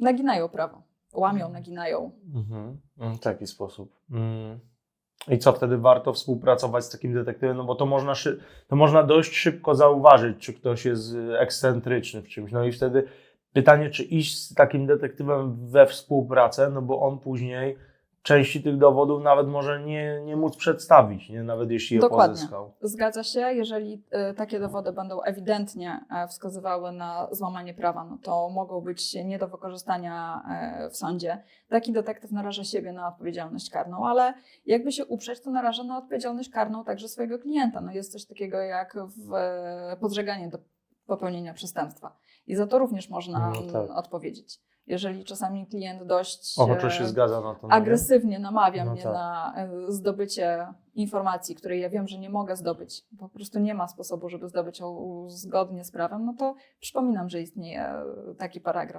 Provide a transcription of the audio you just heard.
naginają prawo. Łamią, Mhm. naginają. Mhm. W taki sposób. Mm. I co wtedy warto współpracować z takim detektywem? No bo to można, to można dość szybko zauważyć, czy ktoś jest y, ekscentryczny w czymś. No i wtedy pytanie, czy iść z takim detektywem we współpracę, no bo on później części tych dowodów nawet może nie, nie móc przedstawić, nie? nawet jeśli je Dokładnie. pozyskał. Zgadza się, jeżeli y, takie dowody będą ewidentnie e, wskazywały na złamanie prawa, no to mogą być nie do wykorzystania e, w sądzie. Taki detektyw naraża siebie na odpowiedzialność karną, ale jakby się uprzeć, to naraża na odpowiedzialność karną także swojego klienta. No jest coś takiego jak w, e, podżeganie do popełnienia przestępstwa. I za to również można No tak. mm, odpowiedzieć. Jeżeli czasami klient dość Ochoczo e, się zgadza na to. no nie? agresywnie namawia No mnie tak. na e, zdobycie informacji, której ja wiem, że nie mogę zdobyć, po prostu nie ma sposobu, żeby zdobyć ją zgodnie z prawem, no to przypominam, że istnieje taki paragraf.